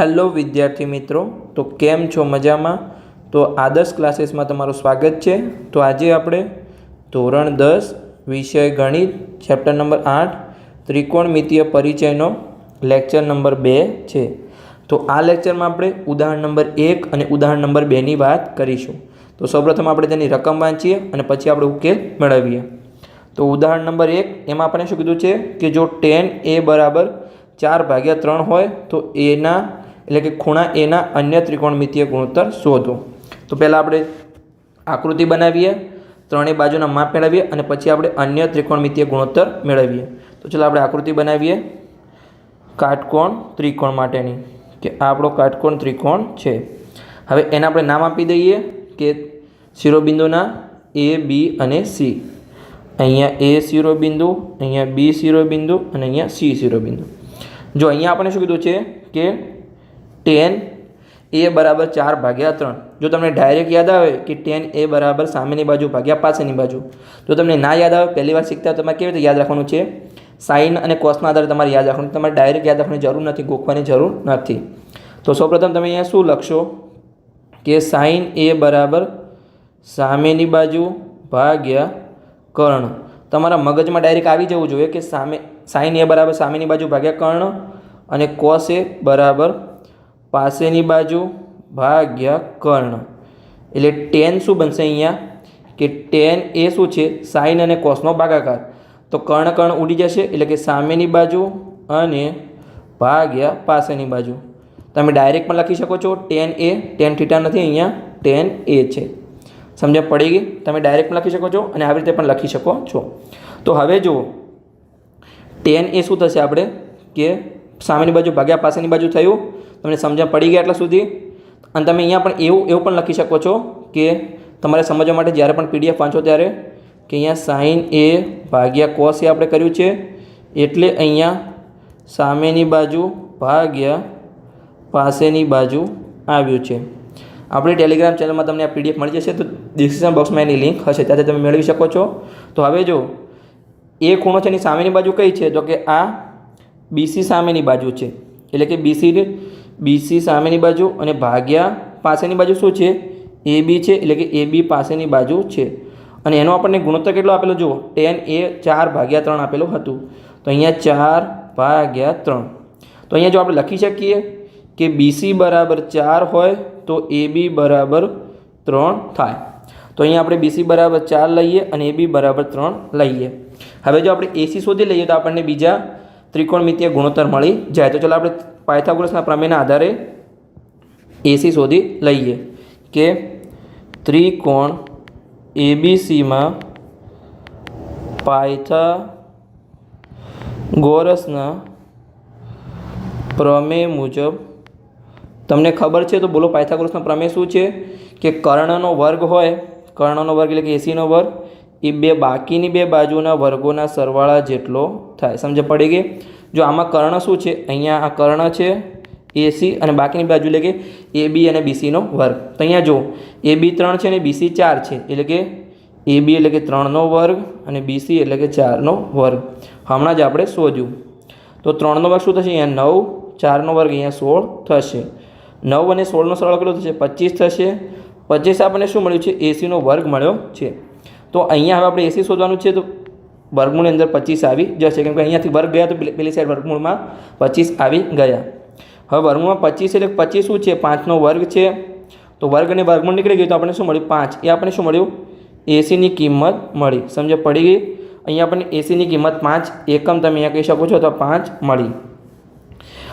Hello વિદ્યાર્થી મિત્રો. તો કેમ છો? મજામાં? તો આદર્શ ક્લાસીસમાં તમારું સ્વાગત છે. તો આજે આપણે ધોરણ દસ, વિષય ગણિત, ચેપ્ટર નંબર આઠ ત્રિકોણમિતીય પરિચયનો લેક્ચર નંબર બે છે. તો આ લેક્ચરમાં આપણે ઉદાહરણ નંબર એક અને ઉદાહરણ નંબર બેની વાત કરીશું. તો સૌપ્રથમ આપણે તેની રકમ વાંચીએ અને પછી આપણે ઉકેલ મેળવીએ. તો ઉદાહરણ નંબર એક, એમાં આપણે શું કીધું છે કે જો ટેન એ બરાબર ચાર ભાગ્યા ત્રણ હોય તો એના એટલે કે ખૂણા એના અન્ય ત્રિકોણમિતીય ગુણોત્તર શોધો. તો પહેલાં આપણે આકૃતિ બનાવીએ, ત્રણેય બાજુના માપ મેળવીએ અને પછી આપણે અન્ય ત્રિકોણમિતીય ગુણોત્તર મેળવીએ. તો ચાલો આપણે આકૃતિ બનાવીએ. કાટકોણ ત્રિકોણ માટેની, કે આપણો કાટકોણ ત્રિકોણ છે. હવે એને આપણે નામ આપી દઈએ કે શિરોબિંદુના એ બી અને સી અહીંયા એ શિરોબિંદુ, અહીંયા બી શિરોબિંદુ અને અહીંયા સી શિરોબિંદુ. જો અહીંયા આપણે શું કીધું છે કે ટેન એ બરાબર ચાર ભાગ્યા ત્રણ જો તમને ડાયરેક્ટ યાદ આવે કે ટેન એ બરાબર સામેની બાજુ ભાગ્યા પાછળની બાજુ જો તમને ના યાદ આવે પહેલી વાર શીખતા તમારે કેવી રીતે યાદ રાખવાનું છે સાઇન અને કોસના આધારે તમારે યાદ રાખવાનું તમારે ડાયરેક્ટ યાદ રાખવાની જરૂર નથી ગોખવાની જરૂર નથી તો સૌપ્રથમ તમે અહીંયા શું લખશો કે સાઇન એ બરાબર સામેની બાજુ ભાગ્યા કર્ણ તમારા મગજમાં ડાયરેક્ટ આવી જવું જોઈએ કે સામે સાઇન એ બરાબર સામેની બાજુ ભાગ્યા કર્ણ અને કોસ એ બરાબર પાસેની બાજુ ભાગ્યા કર્ણ. એટલે ટેન શું બનશે અહીંયા? કે ટેન એ શું છે? સાઇન અને કોસનો ભાગાકાર. તો કર્ણ કર્ણ ઉડી જશે, એટલે કે સામેની બાજુ અને ભાગ્યા પાસેની બાજુ. તમે ડાયરેક્ટ પણ લખી શકો છો ટેન એ ટેન થીટા નથી અહીંયા ટેન એ છે. સમજણ પડી ગઈ? તમે ડાયરેક્ટ પણ લખી શકો છો અને આવી રીતે પણ લખી શકો છો. તો હવે જુઓ ટેન એ શું થશે આપણે? કે સામેની બાજુ ભાગ્યા પાસેની બાજુ થયું. તમને સમજણ પડી ગયા એટલા સુધી? અને તમે અહીંયા પણ એવું એવું પણ લખી શકો છો કે તમારે સમજવા માટે જ્યારે પણ પીડીએફ વાંચો ત્યારે કે અહીંયા સાઇન એ ભાગ્યા કોસ એ આપણે કર્યું છે. એટલે અહીંયા સામેની બાજુ ભાગ્યા પાસેની બાજુ આવ્યું છે. આપણી ટેલિગ્રામ ચેનલમાં તમને આ પીડીએફ મળી જશે. તો ડિસ્ક્રિપ્શન બોક્સમાં એની લિંક હશે. ત્યાંથી તમે મેળવી શકો છો. તો હવે જો, એ ખૂણો છે એની સામેની બાજુ કઈ છે? તો કે આ બીસી સામેની બાજુ છે. એટલે કે બીસી બીસી સામેની બાજુ અને ભાગ્યા પાસેની બાજુ શું છે? એ બી છે, એટલે કે એ બી પાસેની બાજુ છે. અને એનો આપણને ગુણોત્તર કેટલો આપેલો? જુઓ ટેન એ ચાર ભાગ્યા ત્રણ આપેલું હતું. તો અહીંયા ચાર ભાગ્યા ત્રણ. તો અહીંયા જો આપણે લખી શકીએ કે બીસી બરાબર ચાર હોય તો એ બી બરાબર ત્રણ થાય. તો અહીંયા આપણે બીસી બરાબર ચાર લઈએ અને એ બી બરાબર ત્રણ લઈએ. હવે જો આપણે એસી શોધી લઈએ તો આપણને બીજા ત્રિકોણમિતીય ગુણોત્તર મળી જાય. તો ચાલો આપણે પાયથાગોરસના પ્રમેયના આધારે એસી શોધી લઈએ કે ત્રિકોણ એબીસીમાં પાયથાગોરસના પ્રમેય મુજબ તમને ખબર છે? તો બોલો પાયથાગોરસનો પ્રમેય શું છે? કે કર્ણનો વર્ગ હોય, કર્ણનો વર્ગ એટલે કે એસીનો વર્ગ એ બે બાકીની બે બાજુના વર્ગોના સરવાળા જેટલો થાય. સમજ પડી ગઈ? જો આમાં કર્ણ શું છે? અહીંયા આ કર્ણ છે એસી અને બાકીની બાજુ એટલે કે એ બી અને બીસીનો વર્ગ. તો અહીંયા જો એ બી ત્રણ છે અને બીસી ચાર છે. એટલે કે એ બી એટલે કે ત્રણનો વર્ગ અને બીસી એટલે કે ચારનો વર્ગ. હમણાં જ આપણે શોધ્યું. તો ત્રણનો વર્ગ શું થશે? અહીંયા નવ, ચારનો વર્ગ અહીંયા સોળ થશે. નવ અને સોળનો સરવાળો કેટલો થશે? પચીસ થશે. પચીસ આપણને શું મળ્યું છે? એસીનો વર્ગ મળ્યો છે. તો અહીંયા હવે આપણે એસી શોધવાનું છે તો વર્ગમૂળની અંદર પચીસ આવી જશે. કેમ કે અહીંયાથી વર્ગ ગયા તો પેલી સાઈડ વર્ગમૂળમાં પચીસ આવી ગયા. હવે વર્ગમૂળમાં પચીસ એટલે પચીસ શું છે? પાંચનો વર્ગ છે. તો વર્ગ અને વર્ગમૂળ નીકળી ગયું તો આપણને શું મળ્યું? પાંચ. એ આપણને શું મળ્યું? એસીની કિંમત મળી. સમજ, પડી ગઈ? અહીંયા આપણને એસીની કિંમત પાંચ. એકમ તમે અહીંયા કહી શકો છો તો પાંચ મળી.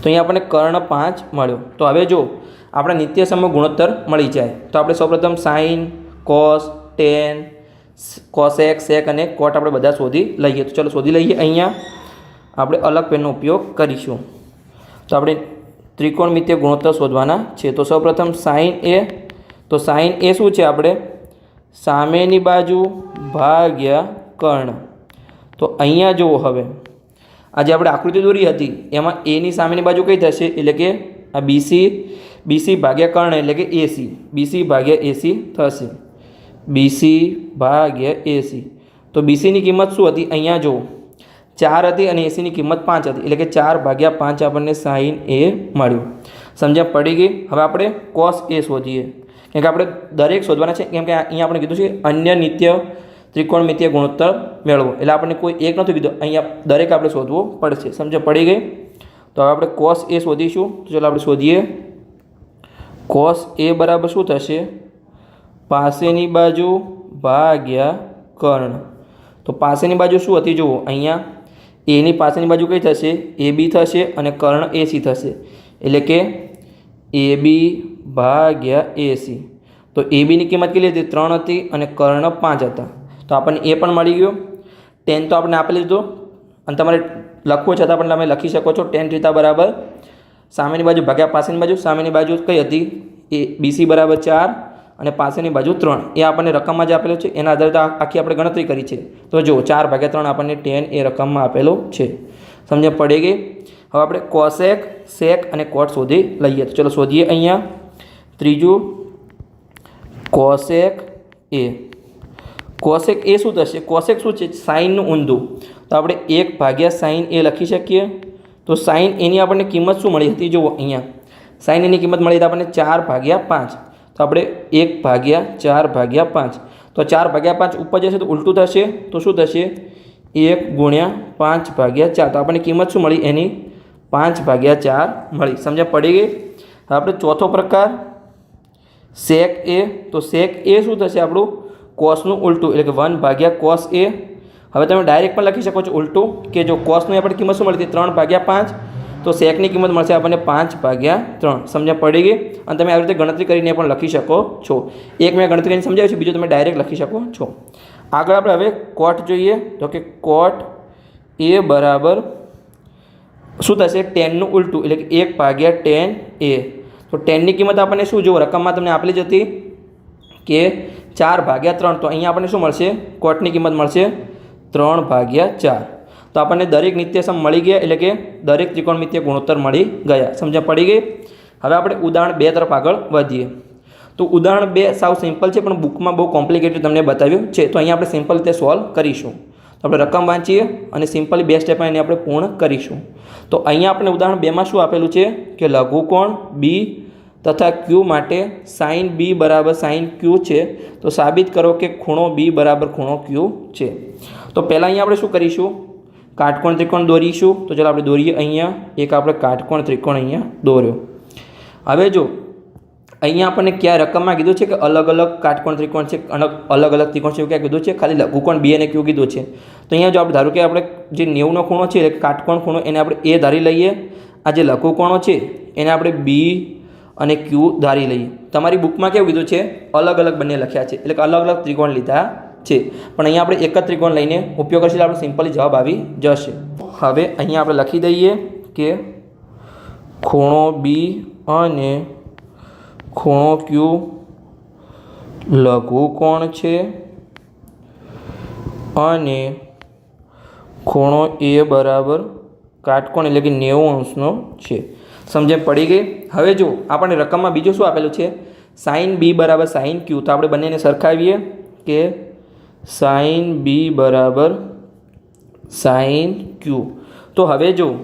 તો અહીંયા આપણને કર્ણ પાંચ મળ્યો. તો હવે જો, આપણા નિત્ય સમય ગુણોત્તર મળી જાય. તો આપણે સૌપ્રથમ sine cos, tan cosec sec અને કોટ આપણે બધા શોધી લઈએ. તો ચલો શોધી લઈએ અહીંયા. આપણે અલગ પેનનો ઉપયોગ કરીશું. તો આપણે ત્રિકોણમિતીય ગુણોત્તર શોધવાના છે. તો સૌપ્રથમ સાઇન એ તો સાઇન એ શું છે આપણે? સામેની બાજુ ભાગ્યા કર્ણ. તો અહીંયા જુઓ હવે. આજે આપણે આકૃતિ દોરી હતી. એમાં એની સામેની બાજુ કઈ થશે? એટલે કે આ બીસી બીસી ભાગ્યા કર્ણ એટલે કે એસી બીસી ભાગ્યા એસી થશે. બીસી ભાગ્યા એસી તો બીસીની કિંમત શું હતી? અહીંયા જુઓ. ચાર હતી અને એસીની કિંમત પાંચ હતી. એટલે કે ચાર ભાગ્યા પાંચ આપણને સાઈન એ મળ્યું. સમજ્યા પડી ગઈ? હવે આપણે કોસ એ શોધીએ. કેમ કે આપણે દરેક શોધવાના છે. કેમ કે અહીંયા આપણે કીધું છે અન્ય નિત્ય ત્રિકોણમિત્ય ગુણોત્તર મેળવો. એટલે આપણને કોઈ એક નથી કીધું. અહીંયા દરેક આપણે શોધવું પડશે. સમજ પડી ગઈ? તો હવે આપણે કોસ એ શોધીશું. તો ચાલો આપણે શોધીએ. કોસ એ બરાબર શું થશે? પાસેની બાજુ ભાગ્યા કર્ણ. તો પાસેની બાજુ શું હતી? જુઓ, અહીંયા એની પાસેની બાજુ કઈ થશે? એ બી થશે અને કર્ણ એસી થશે. એટલે કે એ બી ભાગ્યા એસી તો એ બીની કિંમત કેટલી હતી? ત્રણ હતી અને કર્ણ પાંચ હતા. તો આપણને એ પણ મળી ગયો. ટેન તો આપણે આપી લીધો અને તમારે લખવું છતાં પણ તમે લખી શકો છો. ટેન થીટા બરાબર સામેની બાજુ ભાગ્યા પાસેની બાજુ. સામેની બાજુ કઈ હતી? એ બીસી બરાબર ચાર. અને પાસેની બાજુ ત્રણ એ આપણને રકમમાં જે આપેલો છે, એના આધારે આખી આપણે ગણતરી કરી છે. તો જો ચાર ભાગ્યા ત્રણ આપણને ટેન એ રકમમાં આપેલો છે. સમજ પડી ગઈ? હવે આપણે કોસેક સેક અને કોટ શોધી લઈએ. તો ચલો શોધીએ અહીંયા. ત્રીજું કોસેક એ. કોસેક એ શું થશે? કોસેક શું છે? સાઇનનું ઊંધું. તો આપણે એક ભાગ્યા સાઇન એ લખી શકીએ. તો સાઇન એની આપણને કિંમત શું મળી હતી? જુઓ અહીંયા. સાઇન એની કિંમત મળી હતી આપણને ચાર ભાગ્યા પાંચ. તો આપણે એક ભાગ્યા ચાર ભાગ્યા પાંચ. તો ચાર ભાગ્યા પાંચ ઉપર જશે તો ઉલટું થશે. તો શું થશે? એક ગુણ્યા પાંચ ભાગ્યા ચાર. તો આપણને કિંમત શું મળી? એની પાંચ ભાગ્યા ચાર મળી. સમજ્યા? પડી ગઈ? આપણે ચોથો પ્રકાર. સેક એ તો સેક એ શું થશે આપણું? કોસનું ઉલટું. એટલે કે વન ભાગ્યા કોસ એ હવે તમે ડાયરેક્ટ પણ લખી શકો છો ઉલટું કે જો કોસની આપણે કિંમત શું મળી? હતી ત્રણ ભાગ્યા પાંચ. તો સેકની કિંમત મળશે આપણને પાંચ ભાગ્યા ત્રણ. સમજ્યા પડી ગઈ? અને તમે આવી રીતે ગણતરી કરીને પણ લખી શકો છો. એક મેં ગણતરી કરીને સમજાવ્યું છે, બીજું તમે ડાયરેક્ટ લખી શકો છો. આગળ આપણે હવે કોટ જોઈએ. તો કે કોટ એ બરાબર શું થશે? ટેનનું ઉલટું, એટલે કે એક ભાગ્યા ટેન એ. તો ટેનની કિંમત આપણને શું? જુઓ, રકમમાં તમને આપેલી જ હતી કે ચાર ભાગ્યા ત્રણ. તો અહીંયા આપણને શું મળશે? કોટની કિંમત મળશે ત્રણ ભાગ્યા ચાર. તો આપણને દરેક નિત્યસમ મળી ગયા એટલે કે દરેક ત્રિકોણમિત્ય ગુણોત્તર મળી ગયા. સમજ્યા પડી ગઈ? હવે આપણે ઉદાહરણ બે તરફ આગળ વધીએ. તો ઉદાહરણ બે સાવ સિમ્પલ છે, પણ બુકમાં બહુ કોમ્પ્લિકેટેડ તમને બતાવ્યું છે. તો અહીંયા આપણે સિમ્પલ રીતે સોલ્વ કરીશું. તો આપણે રકમ વાંચીએ અને સિમ્પલી બે સ્ટેપમાં એને આપણે પૂર્ણ કરીશું. તો અહીંયા આપણે ઉદાહરણ બેમાં શું આપેલું છે કે લઘુકોણ બી તથા ક્યુ માટે સાઇન બી બરાબર સાઇન ક્યુ છે. તો સાબિત કરો કે ખૂણો બી બરાબર ખૂણો ક્યુ છે. તો પહેલાં અહીંયા આપણે શું કરીશું? કાટકોણ ત્રિકોણ દોરીશું. તો ચાલો આપણે દોરીએ અહીંયા. એક આપણે કાટકોણ ત્રિકોણ અહીંયા દોર્યો. હવે જો, અહીંયા આપણને ક્યાં રકમમાં કીધું છે કે અલગ અલગ કાટકોણ ત્રિકોણ છે, અલગ અલગ ત્રિકોણ છે એવું ક્યાં કીધું છે? ખાલી લઘુકોણ બી અને કયું કીધું છે? તો અહીંયા જો આપણે ધારો કે આપણે જે નેવુંનો ખૂણો છે, એટલે કાટકોણ ખૂણો, એને આપણે એ ધારી લઈએ. આ જે લઘુકોણો છે, એને આપણે બી અને ક્યુ ધારી લઈએ. તમારી બુકમાં કેવું કીધું છે? અલગ અલગ બંને લખ્યા છે. એટલે કે અલગ અલગ ત્રિકોણ લીધા. છે. પણ અહીંયા આપણે એક જ ત્રિકોણ લઈને ઉપયોગ કરશે આપણે સિમ્પલી જવાબ આવી જશે. હવે અહીંયા આપણે લખી દઈએ કે ખૂણો બી અને ખૂણો ક્યુ લઘુકોણ છે અને ખૂણો એ બરાબર કાટકોણ એટલે કે નેવું અંશનો છે. સમજે પડી ગઈ? હવે જો આપણને રકમમાં બીજું શું આપેલું છે? સાઇન બી બરાબર સાઇન ક્યુ તો આપણે બંનેને સરખાવીએ કે સાઇન બી બરાબર સાઇન ક્યુ. તો હવે જો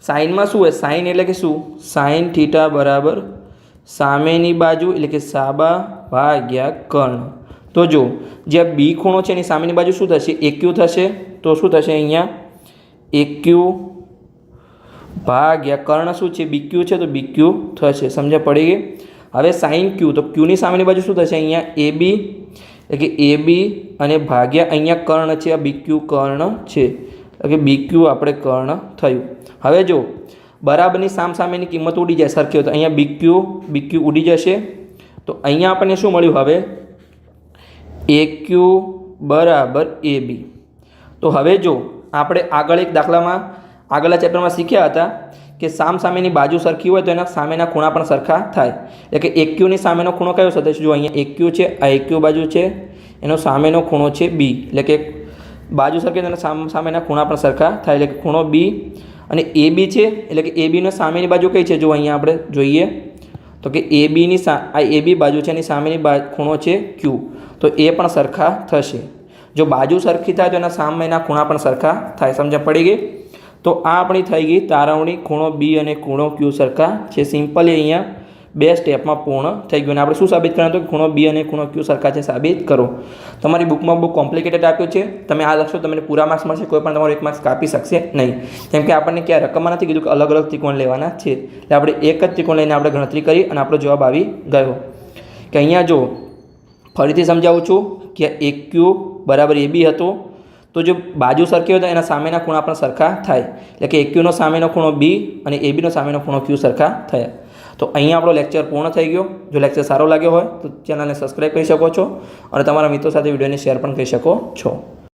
સાઇનમાં શું હોય? સાઇન એટલે કે શું? સાઇન થીટા બરાબર સામેની બાજુ એટલે કે સાબા ભાગ્યા કર્ણ તો જો, જે બી ખૂણો છે એની સામેની બાજુ શું થશે? એક્યુ થશે. તો શું થશે અહીંયા? એક્યુ ભાગ્યા કર્ણ શું છે? બીક્યુ છે, તો બીક્યુ થશે. સમજ્યા પડી ગઈ? હવે સાઇન ક્યુ, તો ક્યુની સામેની બાજુ શું થશે અહીંયા? એ બી એટલે કે એ બી અને ભાગ્યા અહીંયા કર્ણ છે, આ બીક્યુ કર્ણ છે. એટલે કે બીક્યુ આપણે કર્ણ થયું. હવે જો, બરાબરની સામ સામેની કિંમત ઉડી જાય સરખી તો અહીંયા બીક્યુ બીક્યુ ઉડી જશે. તો અહીંયા આપણને શું મળ્યું હવે? એ ક્યુ બરાબર એ બી. તો હવે જો, આપણે આગળ એક દાખલામાં, આગળના ચેપ્ટરમાં શીખ્યા હતા. કે સામ સામેની બાજુ સરખી હોય તો એના સામેના ખૂણા પણ સરખા થાય. એટલે કે એક્યુની સામેનો ખૂણો કયો થશે જો અહીંયા એક્યુ છે, આ એક્યુ બાજુ છે, એનો સામેનો ખૂણો છે બી. એટલે કે બાજુ સરખી સામ, સામેના ખૂણા પણ સરખા થાય. એટલે કે ખૂણો બી અને એ બી છે, એટલે કે એ બીનો સામેની બાજુ કઈ છે? જો અહીંયા આપણે જોઈએ તો કે એ બીની સા, આ એ બી બાજુ છે, એની સામેની બા, ખૂણો છે ક્યુ. તો એ પણ સરખા થશે. જો બાજુ સરખી થાય તો એના સામેના ખૂણા પણ સરખા થાય. સમજ પડી ગઈ? તો આ આપણી થઈ ગઈ તારવણી, ખૂણો બી અને ખૂણો ક્યુ સરખા છે. સિમ્પલી અહીંયા બે સ્ટેપમાં પૂર્ણ થઈ ગયું. અને આપણે શું સાબિત કરવાનું હતું કે ખૂણો બી અને ખૂણો ક્યુ સરખા છે સાબિત કરો. તમારી બુકમાં બહુ કોમ્પ્લિકેટેડ આપ્યું છે. તમે આ લખશો, તમને પૂરા માર્ક્સ મળશે, કોઈ પણ તમારો એક માર્ક્સ કાપી શકશે નહીં. કેમ કે આપણને ક્યાં રકમમાં નથી કીધું કે અલગ અલગ ત્રિકોણ લેવાના છે. એટલે આપણે એક જ ત્રિકોણ લઈને આપણે ગણતરી કરી અને આપણો જવાબ આવી ગયો. કે અહીંયા જો ફરીથી સમજાવું છું કે એક ક્યુ બરાબર એ બી હતો તો જો બાજુ સરખી હોય તો એના સામેના ખૂણા પણ સરખા થાય. એટલે કે એક્યુનો સામેનો ખૂણો બી અને એ બીનો સામેનો ખૂણો ક્યુ સરખા થયા. તો અહીંયા આપણો લેક્ચર પૂર્ણ થઈ ગયો. જો લેક્ચર સારો લાગ્યો હોય તો ચેનલને સબસ્ક્રાઈબ કરી શકો છો. અને તમારા મિત્રો સાથે વિડીયોને શેર પણ કરી શકો છો.